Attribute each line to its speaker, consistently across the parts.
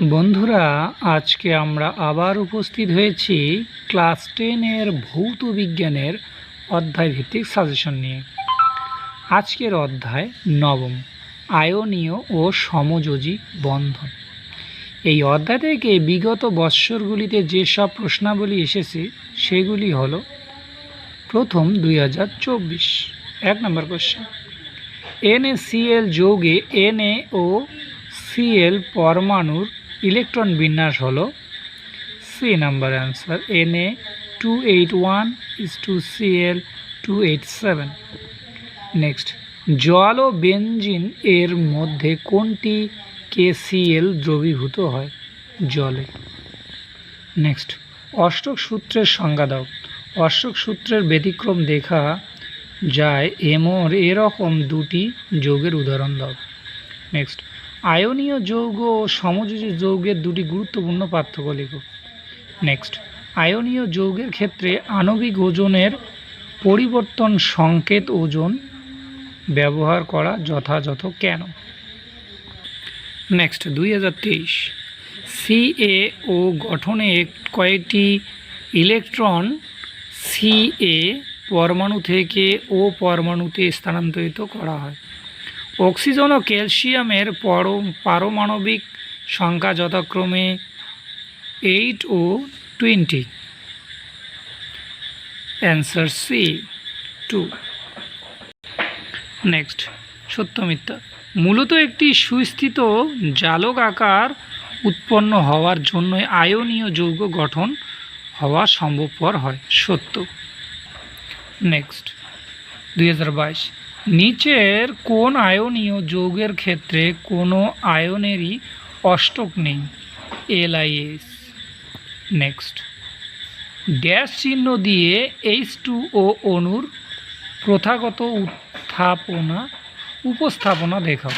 Speaker 1: বন্ধুরা, আজকে আমরা আবার উপস্থিত হয়েছি ক্লাস টেনের ভৌত বিজ্ঞানের অধ্যায় ভিত্তিক সাজেশন নিয়ে। আজকের অধ্যায় নবম, আয়নীয় ও সমযোজী বন্ধন। এই অধ্যায় থেকে বিগত বৎসরগুলিতে যেসব প্রশ্নাবলী এসেছে, সেগুলি হলো, প্রথম দুই হাজার চব্বিশ, এক নম্বর কোশ্চেন এনএসিএল যৌগে এনএ ও সিএল পরমাণুর ইলেকট্রন বিন্যাস হলো C number answer Na two eight one is two Cl two eight seven next জল ও বেঞ্জিন এর মধ্যে কোনটি কেসিএল দ্রবীভূত হয়? জলে। নেক্সট অষ্টক সূত্রের সংজ্ঞা দাও। অষ্টক সূত্রের ব্যতিক্রম দেখা যায় এমর এরকম দুটি যৌগের উদাহরণ দাও। নেক্সট আয়নীয় যৌগ ও সমযোজী যৌগের দুটি গুরুত্বপূর্ণ পার্থক্য লেখো। নেক্সট আয়নীয় যৌগের ক্ষেত্রে আণবিক ওজনের পরিবর্তন সংকেত ওজন ব্যবহার করা যথাযথ কেন? নেক্সট দুই হাজার তেইশ সিএ ও গঠনে কয়েকটি ইলেকট্রন সিএ পরমাণু থেকে ও পরমাণুতে স্থানান্তরিত করা হয়? অক্সিজেন ও ক্যালসিয়ামের পর পারমাণবিক সংখ্যা যথাক্রমে এইট ও twenty answer C two next সত্য মিথ্যা মূলত একটি সুস্থিত জালক আকার উৎপন্ন হওয়ার জন্য আয়নীয় যৌগ গঠন হওয়া সম্ভবপর হয়। সত্য। নেক্সট দুই হাজার বাইশ। নিচের কোন আয়নীয় যৌগের ক্ষেত্রে কোনো আয়নেরই অষ্টক নেই? LIS next. ড্যাশ চিহ্ন দিয়ে এইচ টু ও অণুর প্রথাগত উত্থাপনা, উপস্থাপনা দেখাও।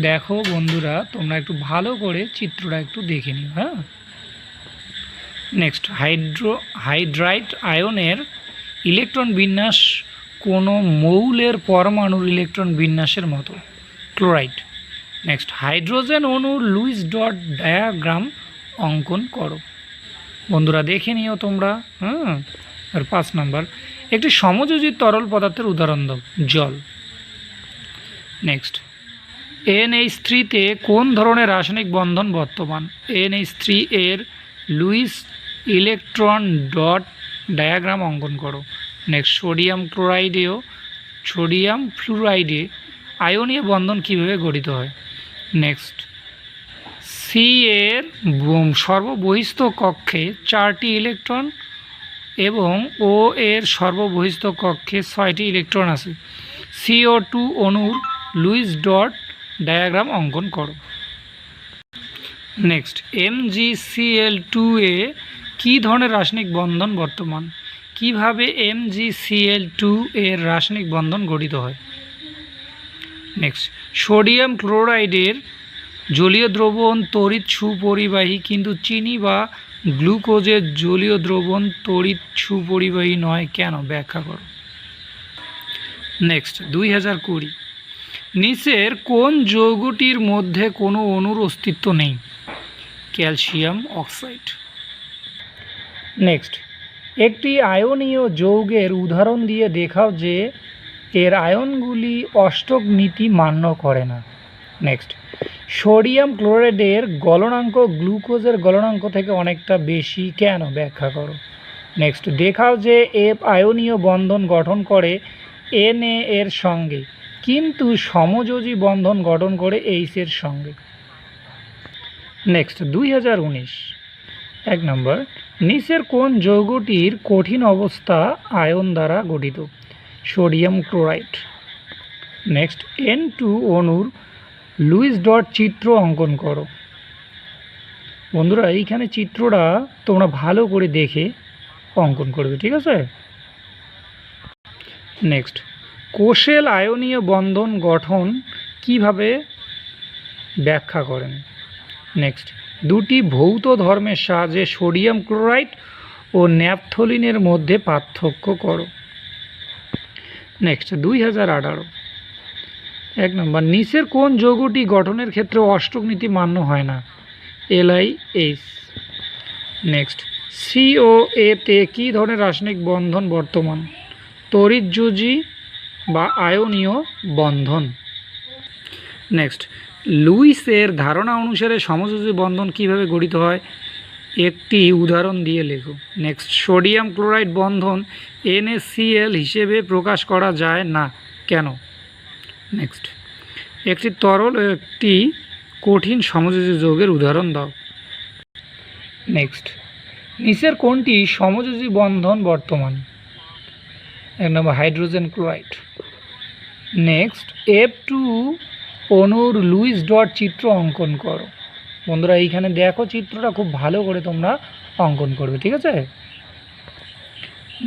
Speaker 1: দেখো বন্ধুরা, তোমরা একটু ভালো করে চিত্রটা একটু দেখে নিও হ্যাঁ? নেক্সট। হাইড্রো, হাইড্রাইট আয়নের ইলেকট্রন বিন্যাস কোনো মৌলের পরমাণুর ইলেকট্রন বিন্যাসের মতো। ক্লোরাইড। নেক্সট, হাইড্রোজেন অণুর লুইস ডট ডায়াগ্রাম অঙ্কন করো। বন্ধুরা, দেখে নিও তোমরা হ্যাঁ আর পাঁচ নাম্বার, একটি সমযোজী তরল পদার্থের উদাহরণ দাও, জল। নেক্সট, এনএইচ থ্রিতে কোন ধরনের রাসায়নিক বন্ধন বর্তমান? এনএইচ থ্রি এর লুইস ইলেকট্রন ডট ডায়াগ্রাম অঙ্কন করো। নেক্সট সোডিয়াম ক্লোরাইডেও সোডিয়াম ফ্লুরাইডে আয়নীয় বন্ধন কীভাবে গঠিত হয়? নেক্সট সি এর সর্ববহিস্থ কক্ষে চারটি ইলেকট্রন এবং ও এর সর্ববহিস্থ কক্ষে ছয়টি ইলেকট্রন আছে। সিও টু অণুর লুইস ডট ডায়াগ্রাম অঙ্কন করো। Next M G C L two এ কী ধরনের রাসায়নিক বন্ধন বর্তমান? কীভাবে এমজিসিএল টু এর রাসায়নিক বন্ধন গঠিত হয়? নেক্সট সোডিয়াম ক্লোরাইডের জলীয় দ্রবণ তড়িৎ সুপরিবাহী কিন্তু চিনি বা গ্লুকোজের জলীয় দ্রবণ তড়িৎ সুপরিবাহী নয়, কেন? ব্যাখ্যা করো। নেক্সট দুই হাজার কুড়ি, নিচের কোন যৌগটির মধ্যে কোনো অণুর অস্তিত্ব নেই? Calcium oxide. নেক্সট একটি আয়নীয় যৌগের উদাহরণ দিয়ে দেখাও যে এর আয়নগুলি অষ্টক নীতি মান্য করে না। নেক্সট সোডিয়াম ক্লোরাইডের গলনাঙ্ক গ্লুকোজের গলনাঙ্ক থেকে অনেকটা বেশি কেন ব্যাখ্যা করো? নেক্সট দেখাও যে এফ আয়নীয় বন্ধন গঠন করে এন এর সঙ্গে, কিন্তু সমযোজী বন্ধন গঠন করে এইচ এর সঙ্গে। নেক্সট দুই এক নম্বর। নিচের কোন যৌগটির কঠিন অবস্থা আয়ন দ্বারা গঠিত, sodium chloride. Next N two অণুর লুইস ডট চিত্র অঙ্কন করো। বন্ধুরা, এইখানে চিত্রটা তোমরা ভালো করে দেখে অঙ্কন করবে, ঠিক আছে? নেক্সট কোষেল আয়নীয় বন্ধন গঠন কীভাবে ব্যাখ্যা করেন? নেক্সট দুটি ভৌত ধর্মের সাহায্যে সোডিয়াম ক্লোরাইড ও ন্যাপথলিনের মধ্যে পার্থক্য করো। নেক্সট দুই হাজার আঠারো। এক নম্বর, নিচের কোন যৌগটি গঠনের ক্ষেত্রে অষ্টক নীতি মান্য হয় না? এলআই এইচ নেক্সট সিও এতে কী ধরনের রাসায়নিক বন্ধন বর্তমান? তড়িৎযোজী বা আয়নীয় বন্ধন। নেক্সট লুইসের ধারণা অনুসারে সমযোজী বন্ধন কীভাবে গঠিত হয়? একটি উদাহরণ দিয়ে লেখো। নেক্সট, সোডিয়াম ক্লোরাইড বন্ধন এনএসিএল হিসেবে প্রকাশ করা যায় না কেন? নেক্সট, একটি তরল একটি কঠিন সমযোজী যৌগের উদাহরণ দাও। নেক্সট, নিচের কোনটি সমযোজী বন্ধন বর্তমান? এক নম্বর, hydrogen chloride. Next, F two অনুর লুইস ডট চিত্র অঙ্কন করো। বন্ধুরা, এইখানে দেখো চিত্রটা খুব ভালো করে তোমরা অঙ্কন করবে, ঠিক আছে?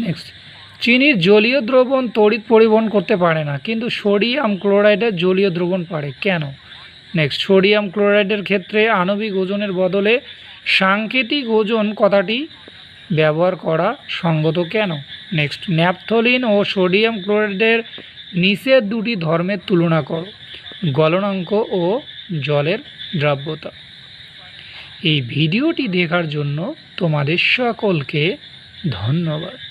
Speaker 1: নেক্সট চিনির জলীয় দ্রবণ তড়িৎ পরিবহন করতে পারে না, কিন্তু সোডিয়াম ক্লোরাইডের জলীয় দ্রবণ পারে। কেন? নেক্সট সোডিয়াম ক্লোরাইডের ক্ষেত্রে আণবিক ওজনের বদলে সাংকেতিক ওজন কথাটি ব্যবহার করা সঙ্গত কেন? নেক্সট ন্যাপথলিন ও সোডিয়াম ক্লোরাইডের নিচের দুটি ধর্মের তুলনা করো। গলনাঙ্ক ও জলের দ্রাব্যতা। এই ভিডিওটি দেখার জন্য তোমাদের সকলকে ধন্যবাদ।